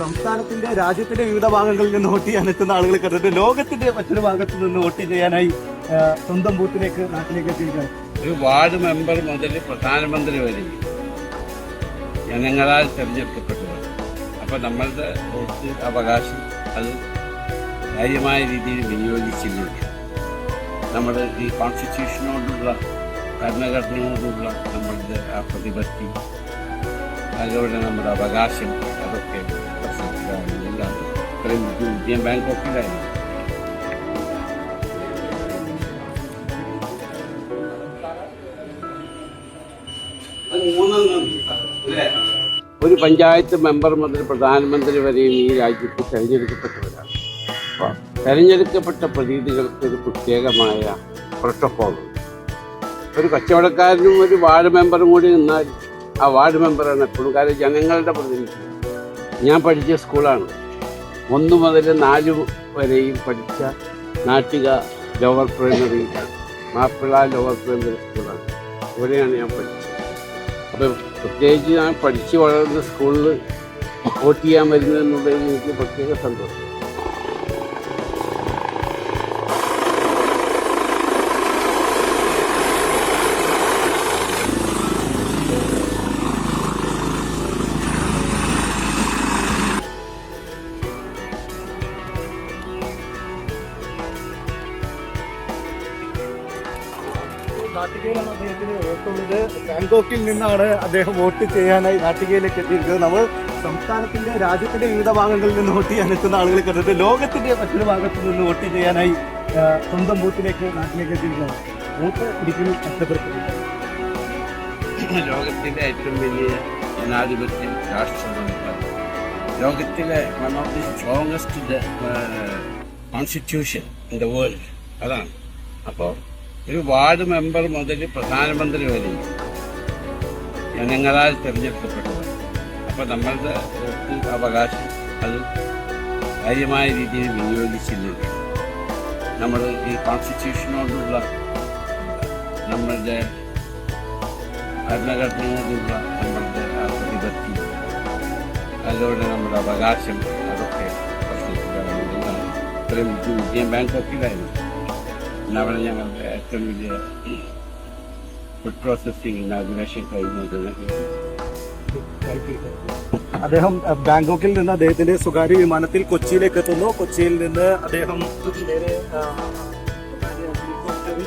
സംസ്ഥാനത്തിന്റെ രാജ്യത്തിന്റെ വിവിധ ഭാഗങ്ങളിൽ നിന്ന് വോട്ട് ചെയ്യാൻ എത്തുന്ന ആളുകളെ കണ്ടിട്ട് ലോകത്തിന്റെ മറ്റൊരു ഭാഗത്ത് നിന്ന് വോട്ട് ചെയ്യാനായി സ്വന്തം ബൂത്തിലേക്ക് നാട്ടിലേക്ക് എത്തിയിരിക്കുകയാണ്. ഒരു വാർഡ് മെമ്പർ മുതൽ പ്രധാനമന്ത്രി വരെ ജനങ്ങളാൽ തിരഞ്ഞെടുക്കപ്പെട്ടവർ. അപ്പൊ നമ്മളുടെ വോട്ട് അവകാശം അത് കാര്യമായ രീതിയിൽ വിനിയോഗിച്ചിട്ടുണ്ട്. നമ്മുടെ ഈ കോൺസ്റ്റിറ്റ്യൂഷനോടുള്ള ഭരണഘടനയോടുള്ള നമ്മളുടെ ആ പ്രതിപത്തി അതുപോലെ നമ്മുടെ അവകാശം അതൊക്കെ ഇത്രയും ഇന്ത്യൻ ബാങ്കോക്കിലായിരുന്നു ഒരു പഞ്ചായത്ത് മെമ്പർ മുതൽ പ്രധാനമന്ത്രി വരെയും ഈ രാജ്യത്ത് തെരഞ്ഞെടുക്കപ്പെട്ടവരാണ്. തെരഞ്ഞെടുക്കപ്പെട്ട പ്രതിനിധികൾക്ക് ഒരു പ്രത്യേകമായ പ്രോട്ടോക്കോളുണ്ട് ഒരു കച്ചവടക്കാരനും ഒരു വാർഡ് മെമ്പറും കൂടി നിന്നാൽ ആ വാർഡ് മെമ്പറാണ് എപ്പോഴും. കാര്യം ജനങ്ങളുടെ പ്രതിനിധി. ഞാൻ പഠിച്ച സ്കൂളാണ്. ഒന്ന് മുതൽ നാല് വരെയും പഠിച്ച Nattika lower primary Mappila lower primary സ്കൂളാണ് ഇവിടെയാണ് ഞാൻ പഠിച്ചത്. അപ്പം പ്രത്യേകിച്ച് ഞാൻ പഠിച്ച് വളർന്ന സ്കൂളിൽ വോട്ട് ചെയ്യാൻ വരുന്നതെന്നുള്ളത് എനിക്ക് പ്രത്യേക സന്തോഷം. നാട്ടികയിലാണ് അദ്ദേഹത്തിന് വോട്ടുള്ളത്. ബാങ്കോക്കിൽ നിന്നാണ് അദ്ദേഹം വോട്ട് ചെയ്യാനായി നാട്ടികയിലേക്ക് എത്തിയിരിക്കുന്നത്. നമ്മൾ സംസ്ഥാനത്തിന്റെ രാജ്യത്തിന്റെ വിവിധ ഭാഗങ്ങളിൽ നിന്ന് വോട്ട് ചെയ്യാൻ എത്തുന്ന ആളുകളെ കണ്ടിട്ട് ലോകത്തിന്റെ മറ്റൊരു ഭാഗത്ത് നിന്ന് വോട്ട് ചെയ്യാനായി സ്വന്തം ബൂത്തിലേക്ക് നാട്ടിലേക്ക് എത്തിയിരിക്കുന്നത്. വോട്ട് ഒരിക്കലും നഷ്ടപ്പെടുത്തില്ല ലോകത്തിന്റെ ഏറ്റവും വലിയ ജനാധിപത്യ രാഷ്ട്രമാണ് ലോകത്തിലെ one of the strongest constitution in the world അതാണ്. അപ്പോൾ ഒരു വാർഡ് മെമ്പർ മുതൽ പ്രധാനമന്ത്രി വരെ ജനങ്ങളാൽ തിരഞ്ഞെടുക്കപ്പെട്ടത് അപ്പോൾ നമ്മളുടെ അവകാശം അത് കാര്യമായ രീതിയിൽ വിനിയോഗിച്ചില്ലെങ്കിൽ നമ്മൾ ഈ കോൺസ്റ്റിറ്റ്യൂഷനോടുള്ള നമ്മളുടെ ഭരണഘടനയോടുള്ള നമ്മളുടെ പ്രതിപത്തി അതിലൂടെ നമ്മുടെ അവകാശം അതൊക്കെ പ്രശ്നത്തിലാണ് ഇത്രയും ഇന്ത്യൻ ബാങ്കോക്കിലായിരുന്നു. പിന്നെ അവിടെ ഞങ്ങളുടെ ഏറ്റവും വലിയ ഫുഡ് പ്രോസസ്സിംഗ് ഇനാഗുറേഷൻ കഴിഞ്ഞത് അദ്ദേഹം ആ, ബാങ്കോക്കിൽ നിന്ന് അദ്ദേഹത്തിന്റെ സ്വകാര്യ വിമാനത്തിൽ കൊച്ചിയിലേക്ക് എത്തുന്നു. കൊച്ചിയിൽ നിന്ന് അദ്ദേഹം നേരെ ആ, സ്വകാര്യ ഹെലികോപ്റ്ററിൽ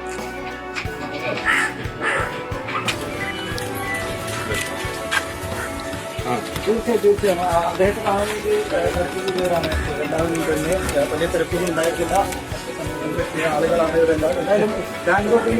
തീർച്ചയായും തീർച്ചയായും. അദ്ദേഹത്തെ കാണുന്നത് തിരക്കുകൾ പേരാണ് എല്ലാവരും തന്നെ വലിയ തിരക്കൊന്നും ഉണ്ടായിട്ടില്ല. ആളുകളാണ് ഇവരെല്ലാം എന്തായാലും ബാങ്കോക്കിൽ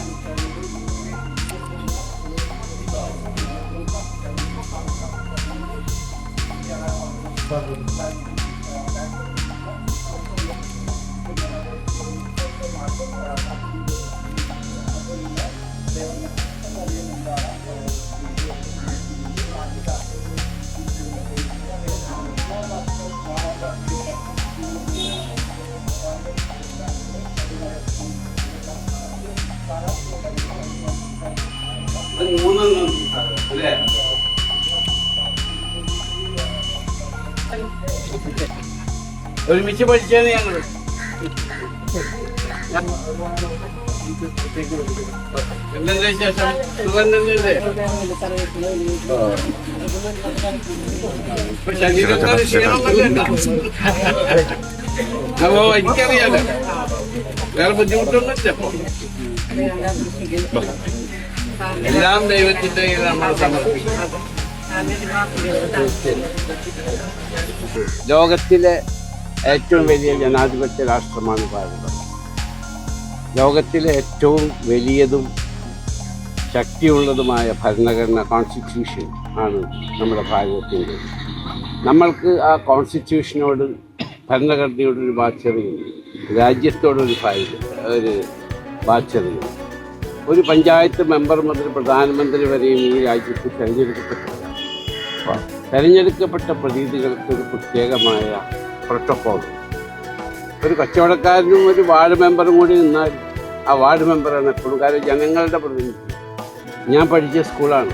Ano ഒരുമിച്ച് പഠിച്ചാണ് ഞങ്ങൾ എനിക്കറിയാലോ. ഇപ്പൊ. എല്ലാം ദൈവത്തിന്റെ ലോകത്തിലെ ഏറ്റവും വലിയ ജനാധിപത്യ രാഷ്ട്രമാണ് ഭാരതം. ലോകത്തിലെ ഏറ്റവും വലിയതും ശക്തിയുള്ളതുമായ ഭരണഘടന കോൺസ്റ്റിറ്റ്യൂഷൻ ആണ് നമ്മുടെ ഭാരതത്തിന്റെ. നമ്മൾക്ക് ആ കോൺസ്റ്റിറ്റ്യൂഷനോട് ഭരണഘടനയോടൊരു ബാധ്യതയുണ്ട്. രാജ്യത്തോടൊരു ഭാര്യ ഒരു ബാധ്യതയുണ്ട്. ഒരു പഞ്ചായത്ത് മെമ്പർ മുതൽ പ്രധാനമന്ത്രി വരെയും ഈ രാജ്യത്ത് തിരഞ്ഞെടുക്കപ്പെട്ടു തിരഞ്ഞെടുക്കപ്പെട്ട പ്രതിനിധികൾക്ക് ഒരു പ്രത്യേകമായ പ്രോട്ടോക്കോൾ ഒരു കച്ചവടക്കാരനും ഒരു വാർഡ് മെമ്പറും കൂടി നിന്നാൽ ആ വാർഡ് മെമ്പറാണ് എപ്പോഴും കാര്യം ജനങ്ങളുടെ പ്രതിനിധി. ഞാൻ പഠിച്ച സ്കൂളാണ്.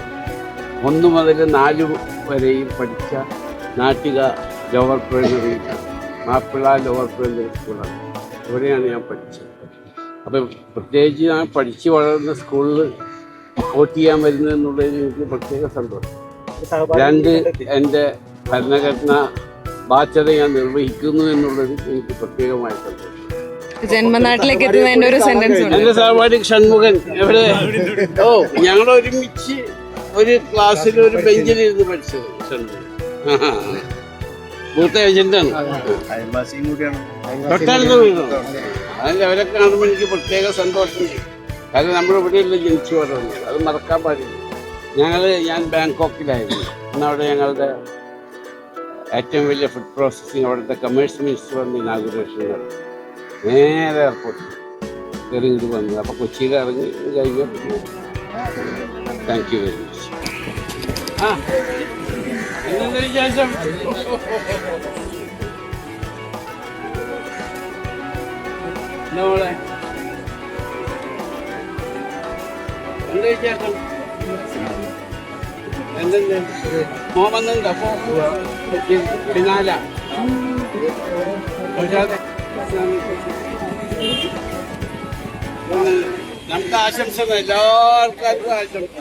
ഒന്ന് മുതൽ നാല് വരെയും പഠിച്ച Nattika lower primary Mappila lower primary സ്കൂളാണ്. ഇവിടെയാണ് ഞാൻ പഠിച്ചത്. അപ്പം പ്രത്യേകിച്ച് ഞാൻ പഠിച്ച് വളർന്ന സ്കൂളിൽ വോട്ട് ചെയ്യാൻ വരുന്നത് എന്നുള്ളതിൽ എനിക്ക് പ്രത്യേക സന്തോഷം. രണ്ട് എന്റെ ഭരണഘടന ബാധ്യത ഞാൻ നിർവഹിക്കുന്നു എന്നുള്ളത് എനിക്ക് പ്രത്യേകമായ സന്തോഷം. ജന്മനാട്ടിലേക്ക് എത്തുന്നതിന്റെ ഒരു സെന്റൻസ് ഉണ്ട്. എന്റെ സഹപാഠി ഷൺമുഖൻ എവിടെ? ഓ ഞങ്ങൾ ഒരുമിച്ച് ഒരു ക്ലാസ്സിൽ ഒരു ബെഞ്ചിൽ ഇരുന്ന് പഠിച്ചത് ഷൺമുഖൻ. മൂത്ത ഏജന്റാണ്. തൊട്ടടുത്ത വീടാണ്. അതിൽ അവരെ കാണുമ്പോൾ എനിക്ക് പ്രത്യേക സന്തോഷമുണ്ട് കാരണം നമ്മൾ ഇവിടെയുള്ള ജനിച്ചു വളർന്നത് അത് മറക്കാൻ പാടില്ല. ഞങ്ങൾ ഞാൻ ബാങ്കോക്കിലായിരുന്നു. അന്ന് അവിടെ ഞങ്ങളുടെ ഏറ്റവും വലിയ ഫുഡ് പ്രോസസ്സിങ് അവിടുത്തെ കമേഴ്സ് മിനിസ്റ്റർ വന്ന് ഇനാഗുറേഷൻ നടത്തി. നേരെ എയർപോർട്ടിൽ കയറി ഇങ്ങോട്ട് വന്നത് അപ്പോൾ കൊച്ചിയിൽ ഇറങ്ങി പിന്നെ താങ്ക് യു വെരി മച്ച് ആ എന്താ മോളെ? എന്താ വിശേഷം? എന്തെന്ത് മോൻ വന്നിട്ടുണ്ടോ അപ്പൊ പിന്നാല നമുക്ക് ആശംസ എല്ലാ ആൾക്കാർക്കും ആശംസ